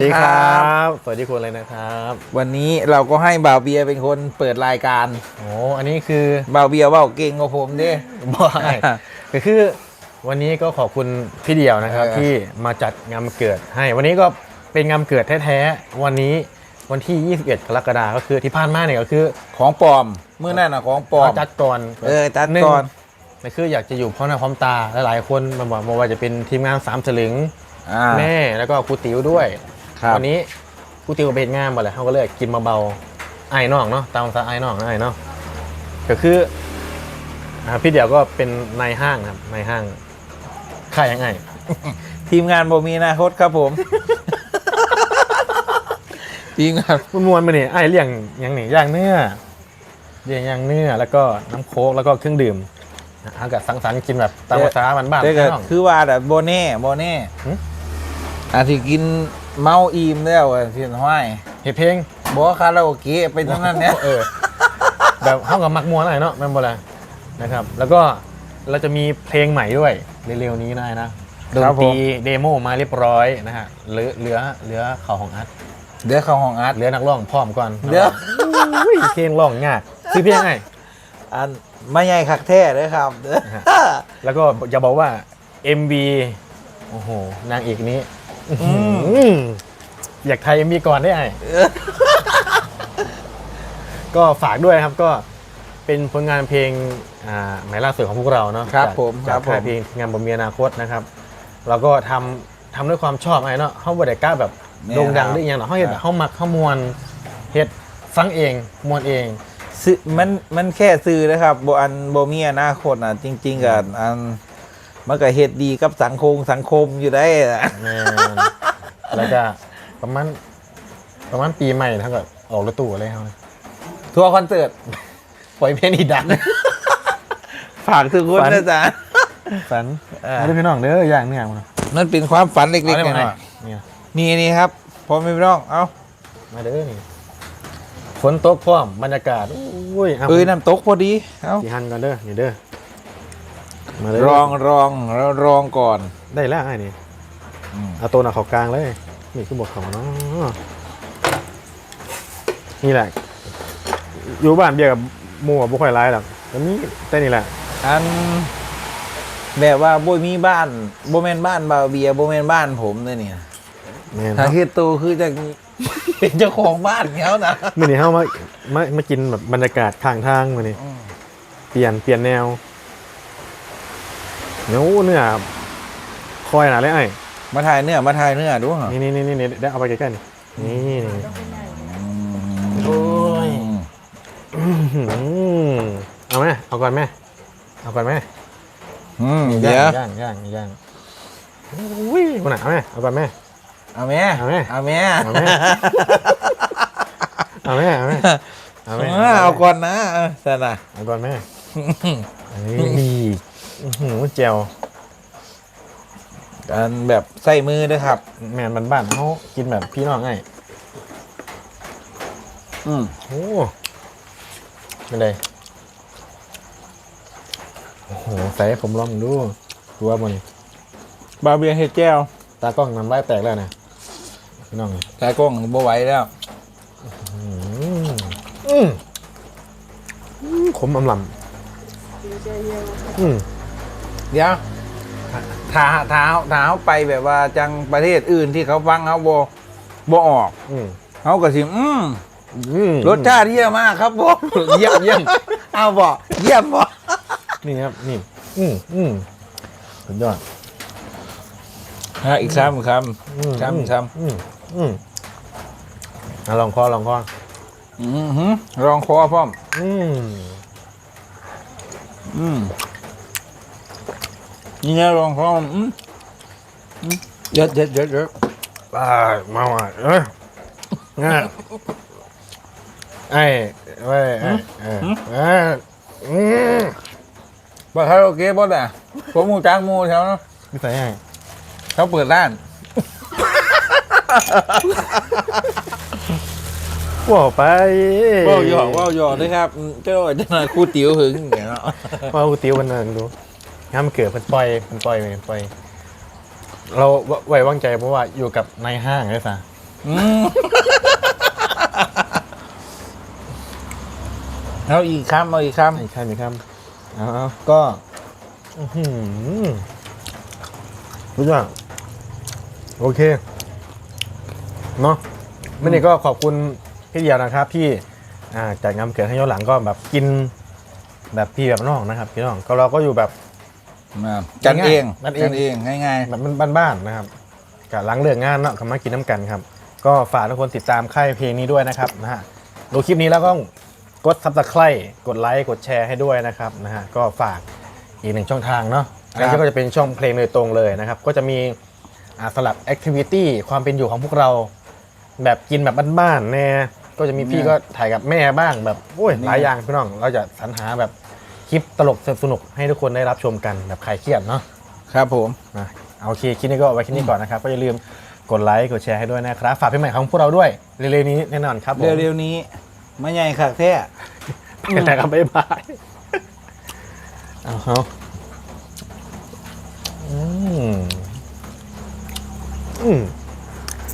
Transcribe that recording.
สวัสดีครับ สวัสดีคุณเลยนะครับ วันนี้เราก็ให้บ่าวเบียร์เป็นคนเปิดรายการ โอ้อันนี้คือบ่าวเบียร์เว่าเก่งกว่าผมเด้บอยก็คือวันนี้ก็ขอบคุณพี่เดียวนะครับเออที่มาจัดงานวันเกิดให้ วันนี้ก็เป็นงานวันเกิดแท้ๆ วันนี้วันที่ 21 กรกฎาคมก็คือที่ผ่านมาเนี่ยก็คือของปลอม เมื่อนั่นน่ะของปลอมจัดก่อน เออจัดหนึ่งก่อนก็คืออยากจะอยู่พร้อมหน้าพร้อมตาหลายๆคนมาบอกมาว่าจะเป็นทีมงานสามสลึงอ่าแม่แล้วก็ครูติ๋วด้วย ครับ วันนี้ครูติ๋วไปเห็นงานมาเลยเขาก็เลยกินมาเบาไอ้น้องเนาะตามภาษาไอ้น้องนะไอ้เนาะก็คืออ่าพี่เดี่ยวก็เป็นนายห้างครับนายห้างค่ายยังไงทีมงานบ่มีอนาคตครับผม ทีมงานมันมวนมาเนี่ยไอ้เลี้ยงหยังหนีย่างเนื้อเลี้ยงย่างเนื้อแล้วก็น้ำโค้กแล้วก็เครื่องดื่มอากับสังสรรค์กินแบบตามภาษาบ้านๆแต่ก็น้อง คือว่าแบบโบเน่โบเน่หึ อาที่กิน เมาอิ่มแล้วอะที่ห้อยเฮ็ดเพลงบอกว่าคาราโอเกะไปทั้งนั้นเนี่ย เออแบบเข้ากับมักมวนอะไรเนาะแม่นบ่ละนะครับ แล้วก็เราจะมีเพลงใหม่ด้วยเร็วๆนี้นายนะดนครับตผรีมเดโมมาเรียบร้อยนะฮะเหลือเหลือเหลือเขาของอาร์ตเดี๋ยวเข้าห้องอัด เหลือนักร้องพร้อมก่อนเดี๋ยว อุ้ยเพลงร้องยากคือเพลงไง อันไม่ใหญ่คักแท้เลยครับเด้อแล้วก็จะบอกว่า MV โอ้โห นางเอกนี้ อื้อหืออยากไทย MV ก่อนได้ไงก็ฝากด้วยครับก็เป็นผลงานเพลงอ่าหมายล่าสุดของพวกเราเนาะครับจากผมจากครับผมค่ายเพลงงานบนมีอนาคตนะครับ เราก็ทำทำด้วยความชอบไอ้เนาะเขาบไดกล้าแบบโด่งดังด้วยอหย่างเนาะเขาเห็นแบบเขามักเขามวนเฮ็ดฟังเองมวนเองซื้อมันมันแค่ซื้อนะครับบอันโบมีอนาคตอะจริง ๆกับอัน มันก็เฮ็ดดีกับสังคมสังคมอยู่ได้อะแม่นแล้วก็ประมาณประมาณปีใหม่ถ้าเกิดออกรถตู้อะไรเขาทัวร์คอนเสิร์ตปล่อยเพลงอีดัง ฝากทุกคนฝัน นะจ๊ะ ฝันเออมาด้วยพี่น้องเด้ออย่างเนี่ยมันนั่นเป็นความฝันเล็กเอาๆได้น้มาอยเนี่ยๆนี่นี่ครับพอไม่พี่น้องเอ้ามาเด้อนี่ฝนตกพร้อมบรรยากาศอุ้ยเอ้ยน้ำตกพอดีเอ้า สีหันก่อนเด้อนี่เด้อ มาเด้อรองรองเรารองก่อน ได้แล้วไอ้นี่อืม เอาตัวหนักเขากลางเลย นี่คือบทเขาเนาะนี่แหละ อยู่บ้านเบียร์กับหมู่กับบุคอยร้ายหรอกแต่นี่แต่นี่แหละ อันแบบว่าโบมีบ้านโบแมนบ้านบาวเบียร์โบแมนบ้านผมเลยเนี่ยแม่นถ้าคือตูคือจะเป็นเจ้าของบ้านเขานะ มื่อนี้เข้ามามามากินแบบบรรยากาศข้างทางมื่อนี้เปลี่ยนเปลี่ยนแนว เนื้อเนื้อคอยหนาเลยไอ้มาถ่ายเนื้อมาถ่ายเนื้อดูเหรอนี่นี่นี่นี่นี่ได้เอาไปใกล้ๆนี่นี่นี่โอ้ยอื้อหือเอาไหมเอาก่อนไหมเอาก่อนไหมอืมเดี๋ยวย่างย่างย่างอุ้ยคนไหนเอาไหมเอาก่อนไหมเอาแม่เอาแม่เอาแม่เอาแม่เอาไหมเอาไหมเอาไหมเออเอาก่อนนะเออสนะเอาก่อนไหมนี่ อื้อหือเจียวการแบบใส่มือด้วยครับ แมนบ้านๆเขากินแบบพี่น้องไงอืมโอ้ไม่เลยโอ้โหใส่ให้ผมลองดูดูว่ามันบาเบียเฮ็ดแก้ว ตากล้องน้ำลายแตกแล้วนะพี่น้องตากล้องบ่ไหวแล้ว อืมอืมอืมขมอำลำ อืม เดี๋ยวถ้าถ้าเท้าถ้าเท้าไปแบบว่าจังประเทศอื่นที่เขาฟังเขาบ่บ่ออกอืมเขาก็สิอืมอืมรสชาติเยี่ยมมากครับผมเยี่ยมเยี่ยมเอาบ่เยี่ยมบ่นี่ครับนี่ อืมอืมสุดยอดฮะอีกคำอีกคอืมครับอืมครับอืมอืมอะลองคอลองคอำอือหือรองคอพร้อมอืมอืม นี่ไงรองคออืมอืมเยอะเยอะเยอะเยอะอ่ามาว่ะเอ้ยง่ายไอ้เว้ยไอ้เอ้ยเอ้ยอืมบ่คาราโอเกะบ่ด่ะผมหมูจ้างหมูแถวนั้นนี่ใส่ให้เขาเปิดร้านว่าไปว้าวหยอกว้าวหยอกด้วยครับอืมเจ้าเจ้านายครู่ติ๋วหึงเดี๋ยวเนาะว่ากูติวกันเนินดูงา นมันเกิดมันปล่อยมันปล่อยมันปล่อย เราไว้วางใจเพราะว่าอยู่กับนายห้างไงสะอืมเอาอีกคำเอาอีกคอีกคำอีกคำเอาเอาก็อื้อหือรู้จักโอเคเนาะไม่นี่ก็ขอบคุณพี่เดียวนะครับ ที่อ่าจัดงานวันเกิดให้ย้อนหลังก็แบบกินแบบพี่แบบน้องนะครับ พี่น้องก็เราก็อยู่แบบำมากันเองกันเอง กันเองง่ายแบบมันบ้านๆนะครับกับหลังเลิกงานเนาะก็มากินน้ำกันครับ ก็ฝากทุกคนติดตามค่ายเพลงนี้ด้วยนะครับนะฮะดูคลิปนี้แล้วก็กดซับสไครต์กดไลค์กดแชร์ให้ด้วยนะครับนะฮะก็ฝากอีกหนึ่งช่องทางเนาะอันนี้ก็จะเป็นช่องเพลงโดยตรงเลยนะครับ ก็จะมีอ่าสลับแอคทิวิตี้ความเป็นอยู่ของพวกเรา แบบกินแบบบ้านๆแน่ก็จะมีพี่ก็ถ่ายกับแม่บ้างแบบโอ้ยหลายอย่างพี่น้อง เราจะสรรหาแบบ คลิปตลกสนุกให้ทุกคนได้รับชมกันแบบคลายเครียดเนาะครับผมนะเอาโอเคคลิปนี้ก็ไว้แค่นี้ก่อนนะครับก็อย่าลืมกดไลค์กดแชร์ให้ด้วยนะครับ ฝากเพลนใหม่ของพวกเราด้วยเร็วๆนี้แน่นอนครับผมเร็วๆนี้ไม่ใหญ่ค่ะแท้แต่ก็รับบ๊ายบายเอาเขาอืมอืม